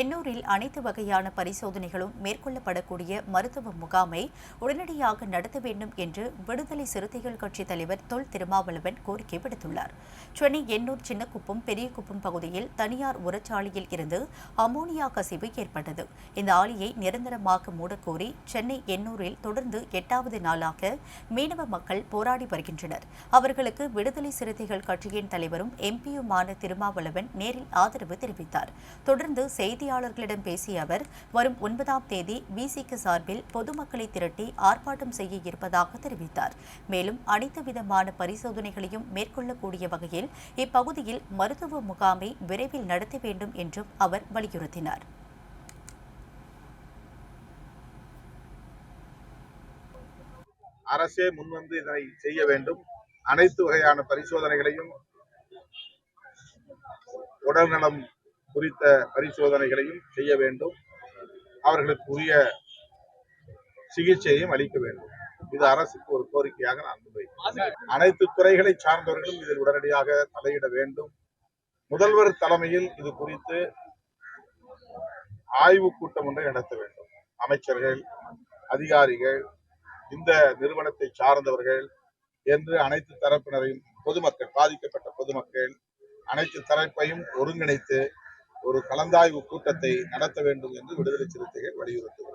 எண்ணூரில் அனைத்து வகையான பரிசோதனைகளும் மேற்கொள்ளப்படக்கூடிய மருத்துவ முகாமை உடனடியாக நடத்த வேண்டும் என்று விடுதலை சிறுத்தைகள் கட்சித் தலைவர் தொல் திருமாவளவன் கோரிக்கை விடுத்துள்ளார். சென்னை எண்ணூர் சின்னக்குப்பம் பெரியகுப்பம் பகுதியில் தனியார் உரச்சாலையில் இருந்து அமோனியா கசிவு ஏற்பட்டது. இந்த ஆலையை நிரந்தரமாக மூடக்கோரி சென்னை எண்ணூரில் தொடர்ந்து எட்டாவது நாளாக மீனவ மக்கள் போராடி வருகின்றனர். அவர்களுக்கு விடுதலை சிறுத்தைகள் கட்சியின் தலைவரும் எம்பியுமான திருமாவளவன் நேரில் ஆதரவு தெரிவித்தார். தொடர்ந்து செய்தி செய்தியாளர்களிடம் பேசிய அவர் வரும் ஒன்பதாம் தேதி பிசிக்கு சார்பில் பொதுமக்களை திரட்டி ஆர்ப்பாட்டம் செய்ய இருப்பதாக தெரிவித்தார். மேலும் அனைத்து விதமான பரிசோதனைகளையும் மேற்கொள்ளக்கூடிய வகையில் இப்பகுதியில் மருத்துவ முகாமை விரைவில் நடத்த வேண்டும் என்றும் அவர் வலியுறுத்தினார். அரசே முன்வந்து இதனை செய்ய வேண்டும். அனைத்து வகையான பரிசோதனைகளையும் உடல்நலம் குறித்த பரிசோதனைகளையும் செய்ய வேண்டும். அவர்களுக்கு உரிய சிகிச்சையும் அளிக்க வேண்டும். இது அரசுக்கு ஒரு கோரிக்கையாக நான் முன்வைக்கிறேன் அனைத்து துறைகளை சார்ந்தவர்களும் இதில் உடனடியாக தலையிட வேண்டும். முதல்வர் தலைமையில் இது குறித்து ஆய்வு கூட்டம் ஒன்றை நடத்த வேண்டும். அமைச்சர்கள் அதிகாரிகள் இந்த நிறுவனத்தை சார்ந்தவர்கள் என்று அனைத்து தரப்பினரையும் பொதுமக்கள் பாதிக்கப்பட்ட பொதுமக்கள் அனைத்து தரப்பையும் ஒருங்கிணைத்து ஒரு கலந்தாய்வு கூட்டத்தை நடத்த வேண்டும் என்று விடுதலை சிறுத்தைகள் வலியுறுத்துகிறது